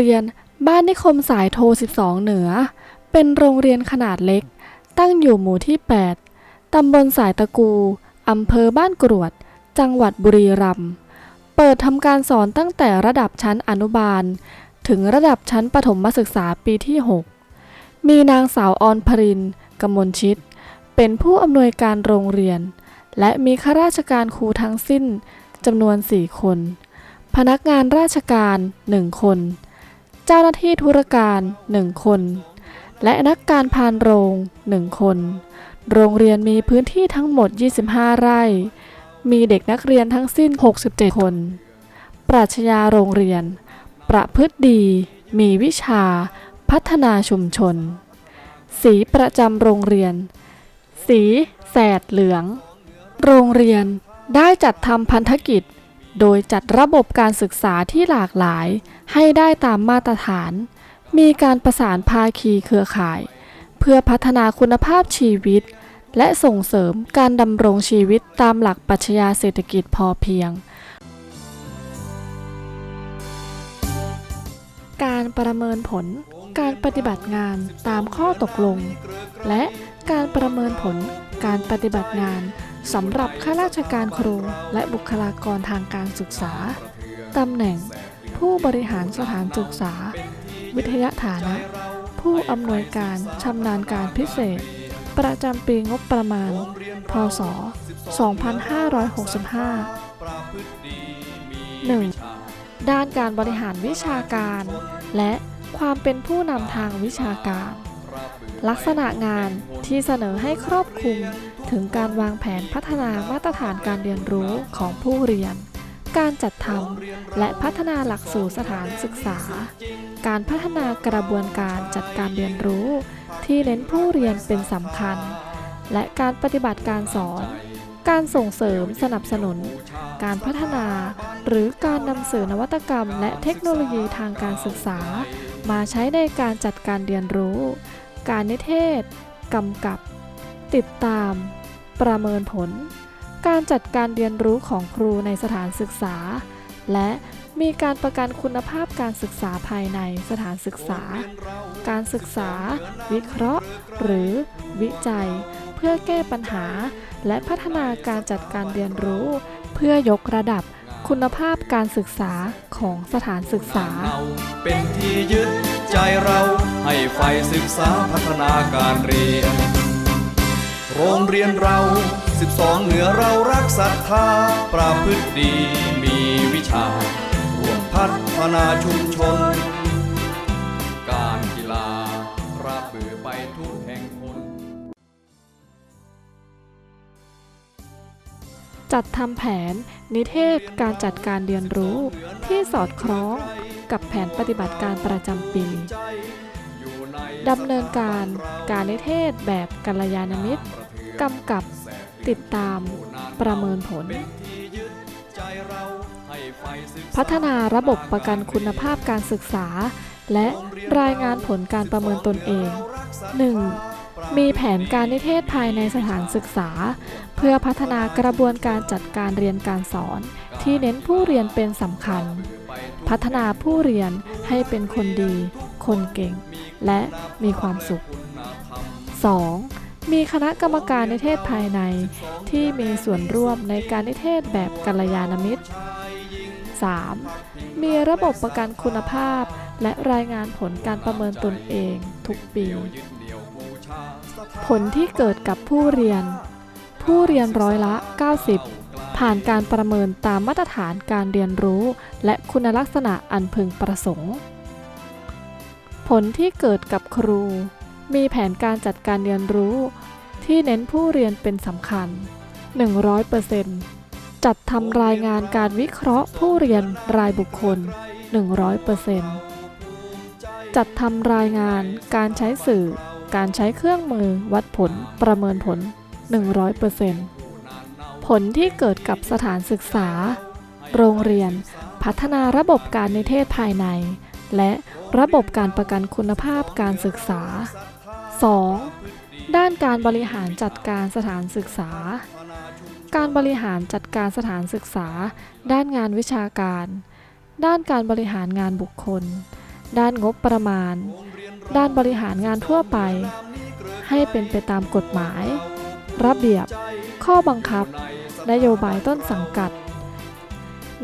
เรียนบ้านนิคมสายโท 12 เหนือ เป็นโรงเรียนขนาดเล็ก ตั้งอยู่หมู่ที่ 8 ตำบลสายตะกู อำเภอบ้านกรวด จังหวัดบุรีรัมย์ เปิดทำการสอนตั้งแต่ระดับชั้นอนุบาล ถึงระดับชั้นประถมศึกษาปีที่ 6 มีนางสาวออนพรินกมลชิต เป็นผู้อำนวยการโรงเรียน และมีข้าราชการครูทั้งสิ้นจำนวน 4 คน พนักงานราชการ 1 คน เจ้าหน้าที่ธุรการ1คน และนักการพานโรง1คน โรงเรียนมีพื้นที่ทั้งหมด 25 ไร่ มีเด็กนักเรียนทั้งสิ้น 67 คน ปรัชญาโรงเรียน ประพฤติดี มีวิชา พัฒนาชุมชน สีประจำโรงเรียน สีแสดเหลือง โรงเรียนได้จัดทำพันธกิจ โดยจัดระบบการศึกษาที่หลากหลายให้ได้ตามมาตรฐาน มีการประสานภาคีเครือข่าย เพื่อพัฒนาคุณภาพชีวิต และส่งเสริมการดำรงชีวิตตามหลักปรัชญาเศรษฐกิจพอเพียง การประเมินผล การปฏิบัติงานตามข้อตกลง และการประเมินผลการปฏิบัติงาน สำหรับข้าราชการครูและบุคลากรทางการศึกษา ตำแหน่ง ผู้บริหารสถานศึกษา วิทยาฐานะ ผู้อำนวยการชำนาญการพิเศษ ประจำปีงบประมาณ พศ 2565 1. ด้านการบริหารวิชาการ และความเป็นผู้นำทางวิชาการ ลักษณะงานที่เสนอให้ครอบคลุม ถึงการวางแผนพัฒนามาตรฐานการเรียนรู้ของผู้เรียน การจัดทำและพัฒนาหลักสูตรสถานศึกษา การพัฒนากระบวนการจัดการเรียนรู้ ที่เน้นผู้เรียนเป็นสำคัญ และการปฏิบัติการสอน การส่งเสริมสนับสนุน การพัฒนา หรือการนำสื่อนวัตกรรม และเทคโนโลยีทางการศึกษา มาใช้ในการจัดการเรียนรู้ การนิเทศกำกับติดตาม ประเมินผล การจัดการเรียนรู้ของครูในสถานศึกษา และมีการประกันคุณภาพการศึกษาภายในสถานศึกษา การศึกษา วิเคราะห์ หรือวิจัย เพื่อแก้ปัญหา และพัฒนาการจัดการเรียนรู้ เพื่อยกระดับคุณภาพการศึกษาของสถานศึกษา เป็นที่ยึดใจเราให้ใฝ่ศึกษาพัฒนาการเรียน โรงเรียนเรา12เหนือเรารักศรัทธาประพฤติดีมีวิชาร่วมพัฒนาชุมชน การกีฬาราบบือไปทุกแห่งหนจัดทำแผนนิเทศการจัดการเรียนรู้ที่สอดคล้องกับแผนปฏิบัติการประจำปีดำเนินการการนิเทศแบบกัลยาณมิตร กำกับติดตามประเมินผล พัฒนาระบบประกันคุณภาพการศึกษา และรายงานผลการประเมินตนเอง 1. มีแผนการนิเทศภายในสถานศึกษา เพื่อพัฒนากระบวนการจัดการเรียนการสอน ที่เน้นผู้เรียนเป็นสำคัญ พัฒนาผู้เรียนให้เป็นคนดี คนเก่ง และมีความสุข 2. มีคณะกรรมการนิเทศภายใน ที่มีส่วนร่วมในการนิเทศแบบกัลยาณมิตร 3. มีระบบประกันคุณภาพ และรายงานผลการประเมินตนเองทุกปี ผลที่เกิดกับผู้เรียน ผู้เรียนร้อยละ 90 ผ่านการประเมินตามมาตรฐานการเรียนรู้ และคุณลักษณะอันพึงประสงค์ ผลที่เกิดกับครู มีแผนการจัดการเรียนรู้ ที่เน้นผู้เรียนเป็นสำคัญ 100%จัดทำรายงานการวิเคราะห์ผู้เรียนรายบุคคล 100%จัดทำรายงานการใช้สื่อ การใช้เครื่องมือวัดผลประเมินผล 100%ผลที่เกิดกับสถานศึกษา โรงเรียน พัฒนาระบบการนิเทศภายใน และระบบการประกันคุณภาพการศึกษา 2. ด้านการบริหารจัดการสถานศึกษา การบริหารจัดการสถานศึกษา ด้านงานวิชาการ ด้านการบริหารงานบุคคล ด้านงบประมาณ ด้านบริหารงานทั่วไป ให้เป็นไปตามกฎหมาย ระเบียบ ข้อบังคับ นโยบายต้นสังกัด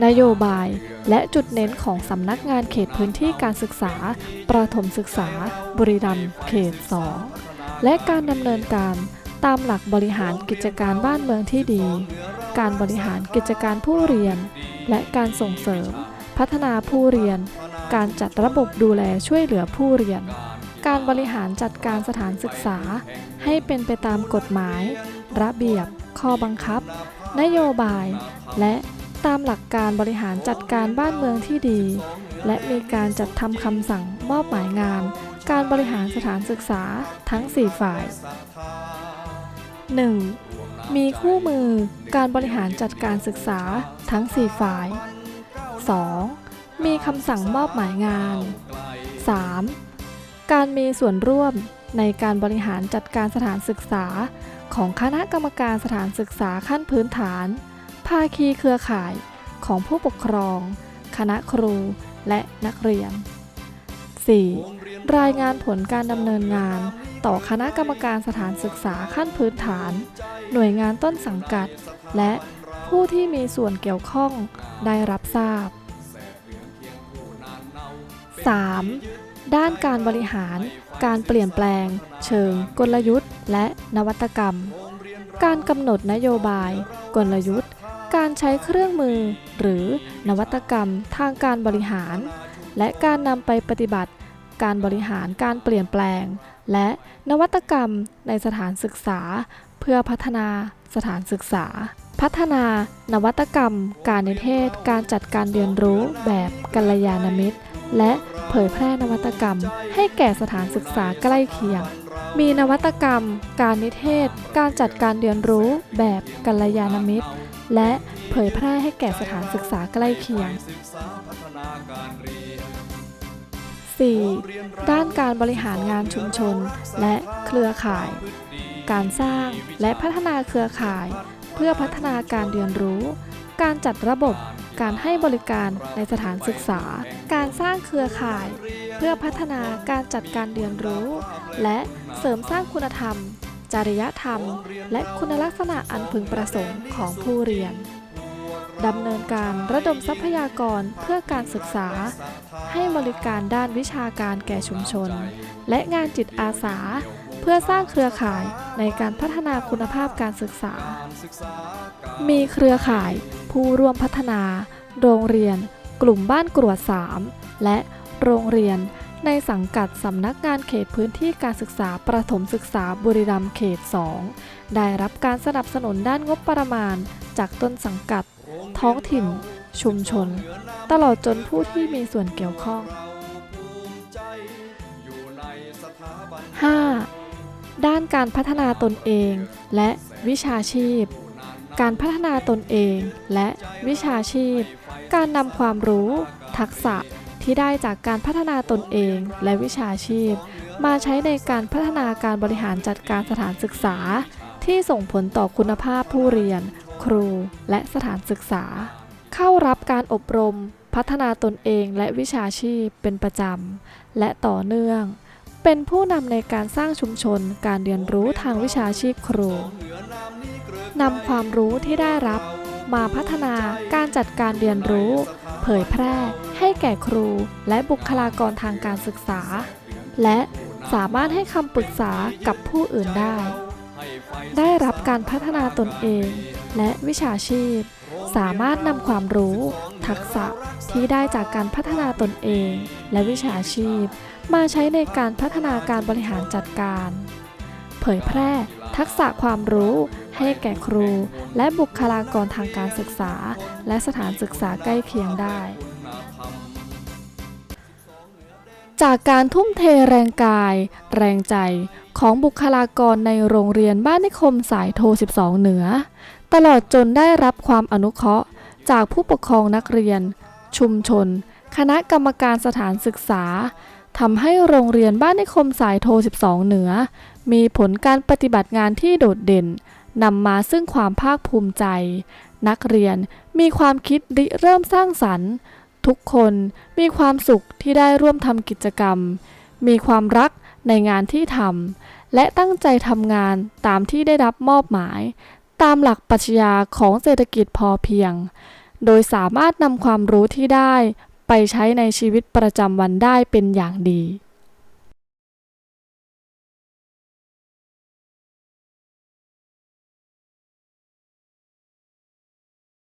นโยบาย และจุดเน้นของสำนักงานเขตพื้นที่การศึกษา ประถมศึกษา บุรีรัมย์เขต 2 และการดำเนินการตามหลักบริหารกิจการบ้านเมืองที่ดี การบริหารกิจการผู้เรียน และการส่งเสริม พัฒนาผู้เรียน การจัดระบบดูแลช่วยเหลือผู้เรียน การบริหารจัดการสถานศึกษา ให้เป็นไปตามกฎหมาย ระเบียบ ข้อบังคับ นโยบาย และ ตามหลักการบริหารจัดการบ้านเมืองที่ดี และมีการจัดทำคำสั่งมอบหมายงาน การบริหารสถานศึกษาทั้ง 4 ฝ่าย 1. มีคู่มือการบริหารจัดการศึกษาทั้ง 4 ฝ่าย 2. มีคำสั่งมอบหมายงาน 3. การมีส่วนร่วมในการบริหารจัดการสถานศึกษา ของคณะกรรมการสถานศึกษาขั้นพื้นฐาน ภาคีเครือข่ายของผู้ปกครอง คณะครูและนักเรียน 4. รายงานผลการดำเนินงาน ต่อคณะกรรมการสถานศึกษาขั้นพื้นฐาน หน่วยงานต้นสังกัด และผู้ที่มีส่วนเกี่ยวข้องได้รับทราบ 3. ด้านการบริหาร การเปลี่ยนแปลง เชิงกลยุทธ์ และนวัตกรรม การกำหนดนโยบาย กลยุทธ์ ใช้เครื่องมือ หรือนวัตกรรมทางการบริหาร และการนำไปปฏิบัติ การบริหารการเปลี่ยนแปลง และนวัตกรรมในสถานศึกษา เพื่อพัฒนาสถานศึกษา พัฒนานวัตกรรม การนิเทศ การจัดการเรียนรู้แบบกัลยาณมิตร และเผยแพร่นวัตกรรม ให้แก่สถานศึกษาใกล้เคียงมีนวัตกรรม การนิเทศ การจัดการเรียนรู้แบบกัลยาณมิตร และเผยแพร่ให้แก่สถานศึกษาใกล้เคียง 4. ด้านการบริหารงานชุมชนและเครือข่าย การสร้างและพัฒนาเครือข่าย เพื่อพัฒนาการเรียนรู้ การจัดระบบ การให้บริการในสถานศึกษา การสร้างเครือข่าย เพื่อพัฒนาการจัดการเรียนรู้ และเสริมสร้างคุณธรรม จริยธรรม และคุณลักษณะอันพึงประสงค์ของผู้เรียนดำเนินการระดมทรัพยากรเพื่อการศึกษา ให้บริการด้านวิชาการแก่ชุมชน และงานจิตอาสา เพื่อสร้างเครือข่ายในการพัฒนาคุณภาพการศึกษา มีเครือข่ายผู้ร่วมพัฒนา โรงเรียน กลุ่มบ้านกรวด 3 และโรงเรียน ในสังกัดสำนักงานเขตพื้นที่การศึกษาประถมศึกษาบุรีรัมย์เขต 2 ได้รับการสนับสนุนด้านงบประมาณ จากต้นสังกัด ท้องถิ่น ชุมชน ตลอดจนผู้ที่มีส่วนเกี่ยวข้อง 5. ด้านการพัฒนาตนเองและวิชาชีพ การพัฒนาตนเองและวิชาชีพ การนำความรู้ ทักษะ ที่ได้จากการพัฒนาตนเองและวิชาชีพ มาใช้ในการพัฒนาการบริหารจัดการสถานศึกษา ที่ส่งผลต่อคุณภาพผู้เรียน ครูและสถานศึกษา เข้ารับการอบรม พัฒนาตนเองและวิชาชีพเป็นประจำและต่อเนื่อง เป็นผู้นำในการสร้างชุมชนการเรียนรู้ทางวิชาชีพครูนำความรู้ที่ได้รับมาพัฒนาการจัดการเรียนรู้ เผยแพร่ให้แก่ครูและบุคลากรทางการศึกษา และสามารถให้คำปรึกษากับผู้อื่นได้ ได้รับการพัฒนาตนเอง และวิชาชีพ สามารถนำความรู้ ทักษะที่ได้จากการพัฒนาตนเอง และวิชาชีพ มาใช้ในการพัฒนาการบริหารจัดการ ผยแพร่ ทักษะความรู้ให้แก่ครู และบุคลากรทางการศึกษา และสถานศึกษาใกล้เคียงได้ จากการทุ่มเทแรงกาย แรงใจของบุคลากรในโรงเรียนบ้านนิคมสายโท 12 เหนือ ตลอดจนได้รับความอนุเคราะห์ จากผู้ปกครองนักเรียน ชุมชน คณะกรรมการสถานศึกษา ทำให้โรงเรียนบ้านนิคมสายโท 12 เหนือ มีผลการปฏิบัติงานที่โดดเด่นนำมาซึ่งความภาคภูมิใจ นักเรียนมีความคิดริเริ่มสร้างสรรค์ ทุกคนมีความสุขที่ได้ร่วมทำกิจกรรม มีความรักในงานที่ทำและตั้งใจทำงานตามที่ได้รับมอบหมาย ตามหลักปรัชญาของเศรษฐกิจพอเพียง โดยสามารถนำความรู้ที่ได้ ไปใช้ในชีวิตประจำวันได้เป็นอย่างดี